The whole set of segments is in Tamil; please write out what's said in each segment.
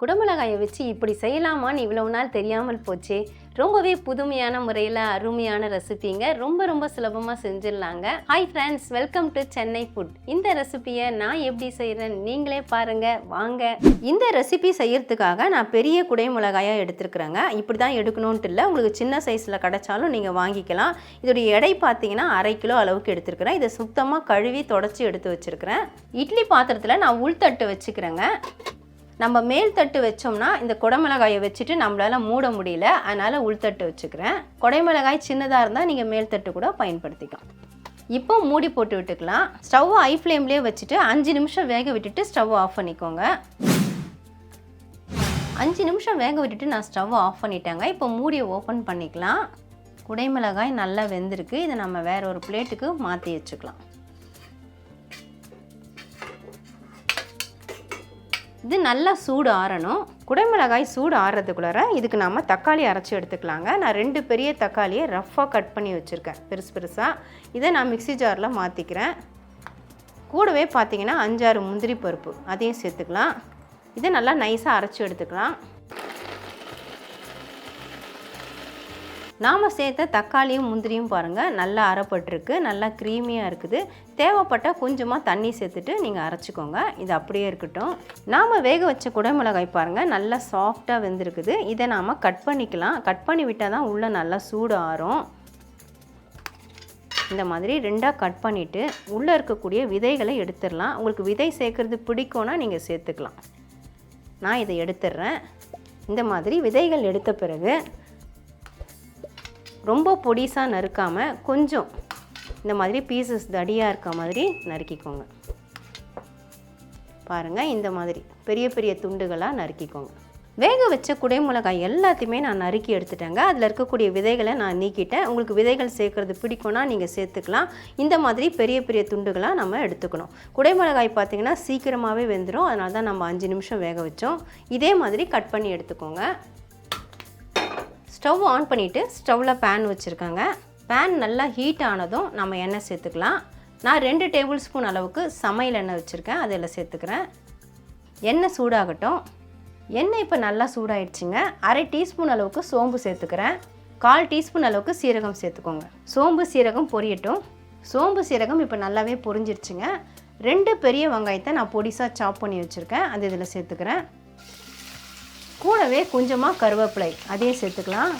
குடமிளகாயை வச்சு இப்படி செய்யலாமான்னு இவ்வளவு நாள் தெரியாமல் போச்சு. ரொம்பவே புதுமையான முறையில் அருமையான ரெசிபிங்க. ரொம்ப ரொம்ப சுலபமாக செஞ்சிடலாங்க. Hi friends welcome to Chennai food இந்த ரெசிபியை நான் எப்படி செய்கிறேன் நீங்களே பாருங்க. வாங்க. இந்த ரெசிபி செய்யறதுக்காக நான் பெரிய குடை மிளகாயாக எடுத்துருக்குறேங்க. இப்படி தான் எடுக்கணுன்ட்டு இல்லை. உங்களுக்கு சின்ன சைஸில் கிடைச்சாலும் நீங்கள் வாங்கிக்கலாம். இதோடைய எடை பார்த்தீங்கன்னா அரை கிலோ அளவுக்கு எடுத்துருக்குறேன். இதை சுத்தமாக கழுவி தொடச்சி எடுத்து வச்சுருக்கிறேன். இட்லி பாத்திரத்தில் நான் உள்தட்டு வச்சுக்கிறேங்க. நம்ம மேல் தட்டு வச்சோம்னா இந்த குடமிளகாயை வச்சுட்டு நம்மளால் மூட முடியல. அதனால் உள்தட்டு வச்சுக்கிறேன். குடைமிளகாய் சின்னதாக இருந்தால் நீங்கள் மேல் தட்டு கூட பயன்படுத்திக்கலாம். இப்போ மூடி போட்டு விட்டுக்கலாம். ஸ்டவ் ஐ ஃப்ளேம்லேயே வச்சுட்டு அஞ்சு நிமிஷம் வேக விட்டுட்டு ஸ்டவ் ஆஃப் பண்ணிக்கோங்க. அஞ்சு நிமிஷம் வேக விட்டுட்டு நான் ஸ்டவ் ஆஃப் பண்ணிட்டேங்க. இப்போ மூடியை ஓப்பன் பண்ணிக்கலாம். குடைமிளகாய் நல்லா வெந்திருக்கு. இதை நம்ம வேற ஒரு பிளேட்டுக்கு மாற்றி வச்சுக்கலாம். இது நல்லா சூடு ஆறணும். குடைமிளகாய் சூடு ஆறுறதுக்குள்ளார இதுக்கு நாம் தக்காளி அரைச்சி எடுத்துக்கலாங்க. நான் ரெண்டு பெரிய தக்காளியை ரஃப்பாக கட் பண்ணி வச்சுருக்கேன். பெருசு பெருசாக இதை நான் மிக்ஸி ஜாரில் மாற்றிக்கிறேன் கூடவே பார்த்தீங்கன்னா அஞ்சாறு முந்திரி பருப்பு அதையும் சேர்த்துக்கலாம். இதை நல்லா நைஸாக அரைச்சி எடுத்துக்கலாம். நாம் சேர்த்த தக்காளியும் முந்திரியும் பாருங்கள் நல்லா அரைப்பட்டிருக்கு. நல்லா க்ரீமியாக இருக்குது. தேவைப்பட்டால் கொஞ்சமாக தண்ணி சேர்த்துட்டு நீங்கள் அரைச்சிக்கோங்க. இது அப்படியே இருக்கட்டும். நாம் வேக வச்ச குடமிளகாய் பாருங்கள் நல்லா சாஃப்டாக வெந்திருக்குது. இதை நாம் கட் பண்ணிக்கலாம். கட் பண்ணி விட்டால் தான் உள்ளே நல்லா சூடு ஆறும். இந்த மாதிரி ரெண்டாக கட் பண்ணிவிட்டு உள்ளே இருக்கக்கூடிய விதைகளை எடுத்துடலாம். உங்களுக்கு விதை சேர்க்குறது பிடிக்கும்னா நீங்கள் சேர்த்துக்கலாம். நான் இதை எடுத்துடுறேன். இந்த மாதிரி விதைகள் எடுத்த பிறகு ரொம்ப பொடிசாக நறுக்காமல் கொஞ்சம் இந்த மாதிரி பீசஸ் தடியாக இருக்க மாதிரி நறுக்கிக்கோங்க. பாருங்கள் இந்த மாதிரி பெரிய பெரிய துண்டுகளாக நறுக்கிக்கோங்க. வேக வச்ச குடைமிளகாய் எல்லாத்தையுமே நான் நறுக்கி எடுத்துட்டேங்க. அதில் இருக்கக்கூடிய விதைகளை நான் நீக்கிட்டேன். உங்களுக்கு விதைகள் சேர்க்குறது பிடிக்கும்னா நீங்கள் சேர்த்துக்கலாம். இந்த மாதிரி பெரிய பெரிய துண்டுகளாக நம்ம எடுத்துக்கணும். குடைமிளகாய் பார்த்திங்கன்னா சீக்கிரமாகவே வெந்துடும் அதனால தான் நம்ம அஞ்சு நிமிஷம் வேக வச்சோம். இதே மாதிரி கட் பண்ணி எடுத்துக்கோங்க. ஸ்டவ் ஆன் பண்ணிவிட்டு ஸ்டவ்வில் பேன் வச்சுருக்கேங்க. பேன் நல்லா ஹீட் ஆனதும் நம்ம எண்ணெய் சேர்த்துக்கலாம். நான் ரெண்டு டேபிள் ஸ்பூன் அளவுக்கு சமையல் எண்ணெய் வச்சுருக்கேன். அதில் சேர்த்துக்கிறேன். எண்ணெய் சூடாகட்டும். எண்ணெய் இப்போ நல்லா சூடாயிடுச்சுங்க. அரை டீஸ்பூன் அளவுக்கு சோம்பு சேர்த்துக்கிறேன். கால் டீஸ்பூன் அளவுக்கு சீரகம் சேர்த்துக்கோங்க. சோம்பு சீரகம் பொரியட்டும். சோம்பு சீரகம் இப்போ நல்லாவே பொரிஞ்சிருச்சுங்க. ரெண்டு பெரிய வெங்காயத்தை நான் பொடிசாக சாப் பண்ணி வச்சுருக்கேன். அது இதில் சேர்த்துக்கிறேன். கூடவே கொஞ்சமாக கருவேப்பிலை. அதையும் சேர்த்துக்கலாம்.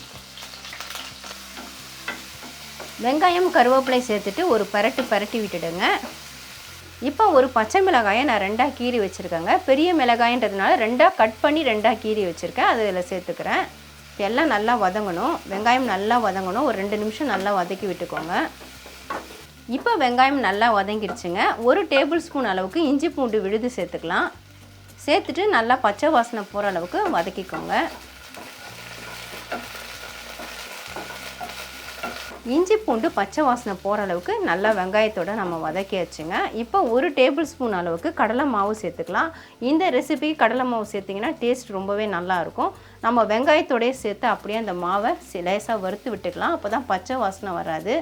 வெங்காயம் கருவேப்பிலை சேர்த்துட்டு ஒரு பரட்டு பரட்டி விட்டுடுங்க. இப்போ ஒரு பச்சை மிளகாயை நான் ரெண்டாக கீறி வச்சுருக்கேங்க. பெரிய மிளகாயன்றதுனால ரெண்டாக கட் பண்ணி ரெண்டாக கீறி வச்சுருக்கேன். அதில் சேர்த்துக்கிறேன். எல்லாம் நல்லா வதங்கணும். வெங்காயம் நல்லா வதங்கணும். ஒரு ரெண்டு நிமிஷம் நல்லா வதக்கி விட்டுக்கோங்க. இப்போ வெங்காயம் நல்லா வதங்கிடுச்சுங்க. ஒரு டேபிள் ஸ்பூன் அளவுக்கு இஞ்சி பூண்டு விழுது சேர்த்துக்கலாம். சேர்த்துட்டு நல்லா பச்சை வாசனை போகிற அளவுக்கு வதக்கிக்கோங்க. இஞ்சி பூண்டு பச்சை வாசனை போகிற அளவுக்கு நல்லா வெங்காயத்தோட நம்ம வதக்கியாச்சுங்க. இப்போ ஒரு டேபிள் ஸ்பூன் அளவுக்கு கடலை மாவு சேர்த்துக்கலாம். இந்த ரெசிபி கடலை மாவு சேர்த்திங்கன்னா டேஸ்ட் ரொம்பவே நல்லாயிருக்கும் நம்ம வெங்காயத்தோடய சேர்த்து அப்படியே அந்த மாவை லேசாக வறுத்து விட்டுக்கலாம். அப்போ தான் பச்சை வாசனை வராது.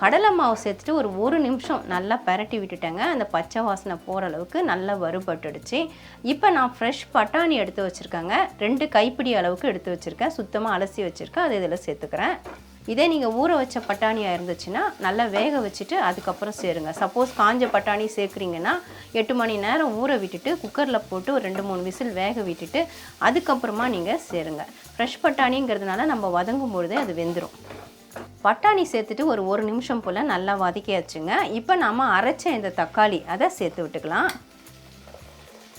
கடலை மாவு சேர்த்துட்டு ஒரு ஒரு நிமிஷம் நல்லா பரட்டி விட்டுட்டேங்க. அந்த பச்சை வாசனை போகிற அளவுக்கு நல்லா வறுபட்டுடுச்சு. இப்போ நான் ஃப்ரெஷ் பட்டாணி எடுத்து வச்சுருக்கேங்க. ரெண்டு கைப்பிடி அளவுக்கு எடுத்து வச்சுருக்கேன். சுத்தமாக அலசி வச்சுருக்கேன். அதை இதில் சேர்த்துக்கிறேன். இதே நீங்கள் ஊற வச்ச பட்டாணியாக இருந்துச்சுன்னா நல்லா வேக வச்சுட்டு அதுக்கப்புறம் சேருங்க. சப்போஸ் காஞ்ச பட்டாணி சேர்க்குறீங்கன்னா எட்டு மணி நேரம் ஊற விட்டுட்டு குக்கரில் போட்டு ஒரு ரெண்டு மூணு விசில் வேக விட்டுட்டு அதுக்கப்புறமா நீங்கள் சேருங்க. ஃப்ரெஷ் பட்டாணிங்கிறதுனால நம்ம வதங்கும் பொழுதே அது வெந்துடும் பட்டாணி சேர்த்துட்டு ஒரு ஒரு நிமிஷம் போல் நல்லா வதக்கியாச்சுங்க. இப்போ நாம் அரைச்ச இந்த தக்காளி அதை சேர்த்து விட்டுக்கலாம்.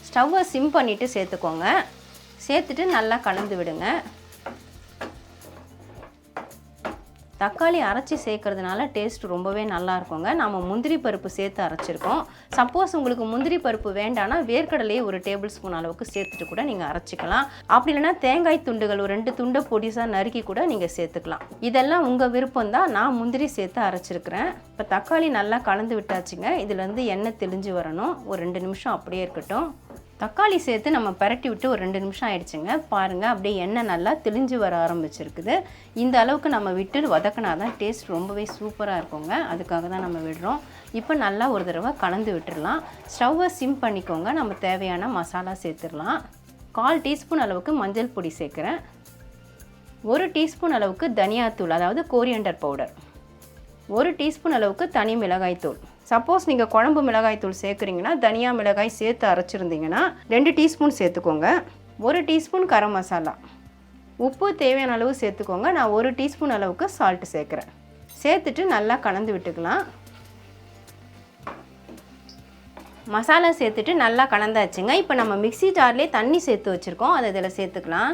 ஸ்டவ்வை சிம் பண்ணிவிட்டு சேர்த்துக்கோங்க. சேர்த்துட்டு நல்லா கலந்து விடுங்க. தக்காளி அரைச்சி சேர்க்கறதுனால டேஸ்ட் ரொம்பவே நல்லா இருக்குங்க. நாம் முந்திரி பருப்பு சேர்த்து அரைச்சிருக்கோம். சப்போஸ் உங்களுக்கு முந்திரி பருப்பு வேண்டாம்னா வேர்க்கடலையே ஒரு டேபிள் ஸ்பூன் அளவுக்கு சேர்த்துட்டு கூட நீங்கள் அரைச்சிக்கலாம். அப்படி இல்லைனா தேங்காய் துண்டுகள் ஒரு ரெண்டு துண்டை பொடிசாக நறுக்கி கூட நீங்கள் சேர்த்துக்கலாம். இதெல்லாம் உங்கள் விருப்பம் தான். நான் முந்திரி சேர்த்து அரைச்சிருக்கிறேன். இப்போ தக்காளி நல்லா கலந்து விட்டாச்சுங்க. இதுலேருந்து எண்ணெய் தெளிஞ்சு வரணும். ஒரு ரெண்டு நிமிஷம் அப்படியே இருக்கட்டும். தக்காளி சேர்த்து நம்ம பரட்டி விட்டு ஒரு ரெண்டு நிமிஷம் ஆயிடுச்சுங்க. பாருங்கள் அப்படியே எண்ணெய் நல்லா தெளிஞ்சு வர ஆரம்பிச்சிருக்குது. இந்த அளவுக்கு நம்ம விட்டு வதக்கினா தான் டேஸ்ட் ரொம்பவே சூப்பராக இருக்குங்க. அதுக்காக தான் நம்ம விடுறோம். இப்போ நல்லா ஒரு தடவை கலந்து விட்டுடலாம். ஸ்டவ்வை சிம் பண்ணிக்கோங்க. நம்ம தேவையான மசாலா சேர்த்துடலாம். கால் டீஸ்பூன் அளவுக்கு மஞ்சள் பொடி சேர்க்குறேன். ஒரு டீஸ்பூன் அளவுக்கு தனியாத்தூள் அதாவது கோரியண்டர் பவுடர் ஒரு டீஸ்பூன் அளவுக்கு தனி மிளகாய்த்தூள். சப்போஸ் நீங்கள் குழம்பு மிளகாய் தூள் சேர்க்குறீங்கன்னா தனியா மிளகாய் சேர்த்து அரைச்சிருந்தீங்கன்னா ரெண்டு டீஸ்பூன் சேர்த்துக்கோங்க. ஒரு டீஸ்பூன் கரம் மசாலா. உப்பு தேவையான அளவு சேர்த்துக்கோங்க. நான் ஒரு டீஸ்பூன் அளவுக்கு சால்ட்டு சேர்க்குறேன். சேர்த்துட்டு நல்லா கலந்து விட்டுக்கலாம். மசாலா சேர்த்துட்டு நல்லா கலந்தாச்சுங்க. இப்போ நம்ம மிக்ஸி ஜார்லேயே தண்ணி சேர்த்து வச்சுருக்கோம். அதை இதில் சேர்த்துக்கலாம்.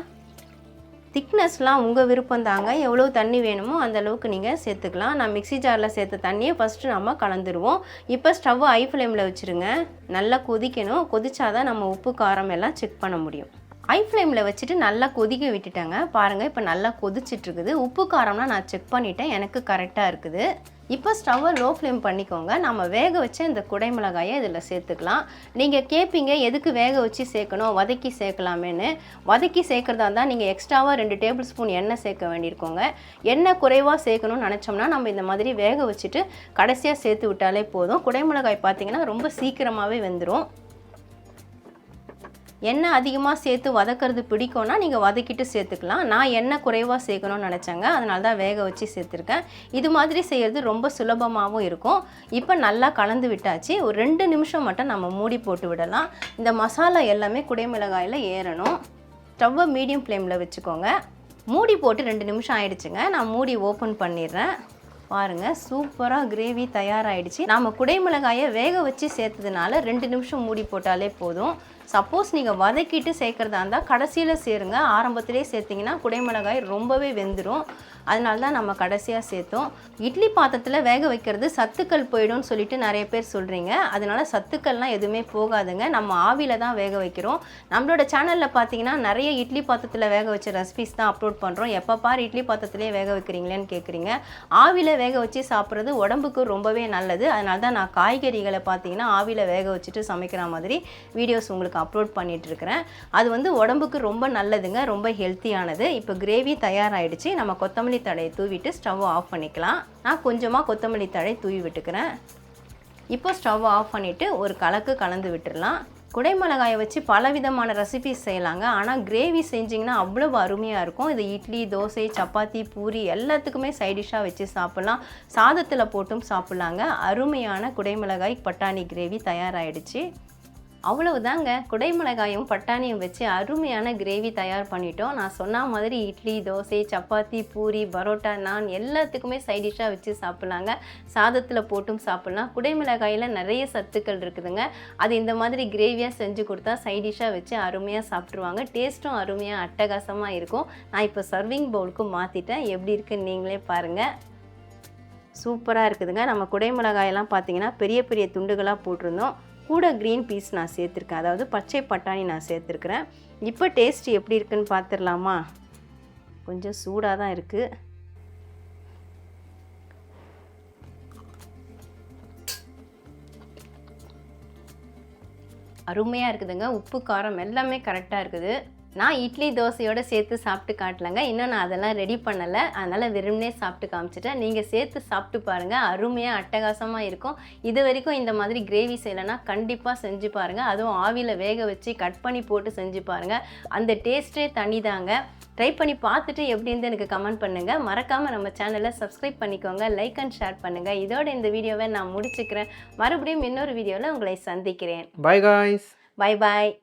திக்னஸ்லாம் உங்கள் விருப்பம் தாங்க. எவ்வளோ தண்ணி வேணுமோ அந்த அளவுக்கு நீங்கள் சேர்த்துக்கலாம். நான் மிக்ஸி ஜாரில் சேர்த்த தண்ணியை ஃபஸ்ட்டு நம்ம கலந்துருவோம். இப்போ ஸ்டவ் ஐ ஃப்ளேமில் வச்சுருங்க. நல்லா கொதிக்கணும். கொதிச்சாதான் நம்ம உப்பு காரம் எல்லாம் செக் பண்ண முடியும். ஐ ஃப்ளேமில் வச்சுட்டு நல்லா கொதிக்க விட்டுட்டேங்க. பாருங்கள் இப்போ நல்லா கொதிச்சிட்ருக்குது உப்பு காரம்லாம் நான் செக் பண்ணிட்டேன். எனக்கு கரெக்டாக இருக்குது. இப்போ ஸ்டவ்வை லோ ஃப்ளேம் பண்ணிக்கோங்க. நம்ம வேக வச்ச இந்த குடைமிளகாயை இதில் சேர்த்துக்கலாம். நீங்கள் கேட்பீங்க எதுக்கு வேக வச்சு சேர்க்கணும் வதக்கி சேர்க்கலாமேன்னு. வதக்கி சேர்க்குறதா இருந்தால் நீங்கள் எக்ஸ்ட்ராவாக ரெண்டு டேபிள் ஸ்பூன் எண்ணெய் சேர்க்க வேண்டியிருக்கோங்க. எண்ணெய் குறைவாக சேர்க்கணும்னு நினச்சோம்னா நம்ம இந்த மாதிரி வேக வச்சுட்டு கடைசியாக சேர்த்து விட்டாலே போதும். குடைமிளகாய் பார்த்தீங்கன்னா ரொம்ப சீக்கிரமாகவே வெந்துடும் எண்ணெய் அதிகமாக சேர்த்து வதக்கிறது பிடிக்கும்னா நீங்கள் வதக்கிட்டு சேர்த்துக்கலாம். நான் எண்ணெய் குறைவாக சேர்க்கணும்னு நினச்சேங்க. அதனால தான் வேக வச்சு சேர்த்துருக்கேன். இது மாதிரி செய்கிறது ரொம்ப சுலபமாகவும் இருக்கும். இப்போ நல்லா கலந்து விட்டாச்சு. ஒரு ரெண்டு நிமிஷம் மட்டும் நம்ம மூடி போட்டு விடலாம். இந்த மசாலா எல்லாமே குடைமிளகாயில் ஏறணும். ஸ்டவ்வை மீடியம் ஃப்ளேமில் வச்சுக்கோங்க. மூடி போட்டு ரெண்டு நிமிஷம் ஆயிடுச்சுங்க. நான் மூடி ஓப்பன் பண்ணிடுறேன். பாருங்கள் சூப்பராக கிரேவி தயாராகிடுச்சு நாம் குடைமிளகாயை வேக வச்சு சேர்த்ததுனால ரெண்டு நிமிஷம் மூடி போட்டாலே போதும். சப்போஸ் நீங்கள் வதக்கிட்டு சேர்க்குறதா இருந்தால் கடைசியில் சேருங்க. ஆரம்பத்திலே சேர்த்திங்கன்னா குடைமிளகாய் ரொம்பவே வெந்துடும் அதனால தான் நம்ம கடைசியாக சேர்த்தோம். இட்லி பாத்திரத்தில் வேக வைக்கிறது சத்துக்கள் போயிடும்னு சொல்லிட்டு நிறைய பேர் சொல்கிறீங்க அதனால் சத்துக்கள்லாம் எதுவுமே போகாதுங்க. நம்ம ஆவியில் தான் வேக வைக்கிறோம். நம்மளோட சேனலில் பார்த்தீங்கன்னா நிறைய இட்லி பாத்திரத்தில் வேக வச்ச ரெசிபிஸ் தான் அப்லோட் பண்ணுறோம் எப்போ பார் இட்லி பாத்திரத்திலே வேக வைக்கிறீங்களேன்னு கேட்குறீங்க ஆவியில் வேக வச்சு சாப்பிட்றது உடம்புக்கு ரொம்பவே நல்லது. அதனால தான் நான் காய்கறிகளை பார்த்தீங்கன்னா ஆவியில் வேக வச்சுட்டு சமைக்கிற மாதிரி வீடியோஸ் உங்களுக்கு அப்லோட் பண்ணிட்டு இருக்கிறேன். அது வந்து உடம்புக்கு ரொம்ப நல்லதுங்க. ரொம்ப ஹெல்த்தியானது இப்போ கிரேவி தயாராகிடுச்சு நம்ம கொத்தமல்லி தழையை தூவிட்டு ஸ்டவ் ஆஃப் பண்ணிக்கலாம். நான் கொஞ்சமாக கொத்தமல்லி தழை தூவி விட்டுக்கிறேன். இப்போ ஸ்டவ் ஆஃப் பண்ணிவிட்டு ஒரு கலக்கு கலந்து விட்டுடலாம் குடைமிளகாயை வச்சு பல விதமான ரெசிபிஸ் செய்யலாங்க. ஆனால் கிரேவி செஞ்சிங்கன்னா அவ்வளோ அருமையாக இருக்கும். இது இட்லி தோசை சப்பாத்தி பூரி எல்லாத்துக்குமே சைடிஷ்ஷாக வச்சு சாப்பிட்லாம். சாதத்தில் போட்டும் சாப்பிட்லாங்க. அருமையான குடைமிளகாய் பட்டாணி கிரேவி தயாராகிடுச்சு அவ்வளவுதாங்க. குடைமிளகாயும் பட்டாணியும் வச்சு அருமையான கிரேவி தயார் பண்ணிட்டோம். நான் சொன்ன மாதிரி இட்லி தோசை சப்பாத்தி பூரி பரோட்டா நான் எல்லாத்துக்குமே சைடிஷ்ஷாக வச்சு சாப்பிட்லாங்க. சாதத்தில் போட்டும் சாப்பிட்லாம். குடைமிளகாயில் நிறைய சத்துக்கள் இருக்குதுங்க. அது இந்த மாதிரி கிரேவியாக செஞ்சு கொடுத்தா சைடிஷ்ஷாக வச்சு அருமையாக சாப்பிட்ருவாங்க டேஸ்ட்டும் அருமையாக அட்டகாசமாக இருக்கும். நான் இப்போ சர்விங் பவுலுக்கு மாற்றிட்டேன் எப்படி இருக்குன்னு நீங்களே பாருங்கள் சூப்பராக இருக்குதுங்க. நம்ம குடைமிளகாயெல்லாம் பார்த்தீங்கன்னா பெரிய பெரிய துண்டுகளாக போட்டிருந்தோம். கூட க்ரீன் பீஸ் நான் சேர்த்துருக்கேன். அதாவது பச்சை பட்டாணி நான் சேர்த்துருக்குறேன். இப்போ டேஸ்ட் எப்படி இருக்குன்னு பார்த்துடலாமா கொஞ்சம் சூடாக தான் இருக்குது அருமையாக இருக்குதுங்க. உப்பு காரம் எல்லாமே கரெக்டாக இருக்குது. நான் இட்லி தோசையோடு சேர்த்து சாப்பிட்டு காட்டலைங்க. இன்னும் நான் அதெல்லாம் ரெடி பண்ணலை. அதனால் வெறுமனே சாப்பிட்டு காமிச்சிட்டேன். நீங்கள் சேர்த்து சாப்பிட்டு பாருங்கள் அருமையாக அட்டகாசமாக இருக்கும். இது வரைக்கும் இந்த மாதிரி கிரேவி செய்யலைன்னா கண்டிப்பாக செஞ்சு பாருங்கள் அதுவும் ஆவியில் வேக வச்சு கட் பண்ணி போட்டு செஞ்சு பாருங்கள் அந்த டேஸ்ட்டே தனிதாங்க. ட்ரை பண்ணி பார்த்துட்டு எப்படி இருந்து எனக்கு கமெண்ட் பண்ணுங்கள் மறக்காமல் நம்ம சேனலை சப்ஸ்கிரைப் பண்ணிக்கோங்க. லைக் அண்ட் ஷேர் பண்ணுங்கள் இதோட இந்த வீடியோவை நான் முடிச்சுக்கிறேன். மறுபடியும் இன்னொரு வீடியோவில் உங்களை சந்திக்கிறேன். Bye guys. Bye bye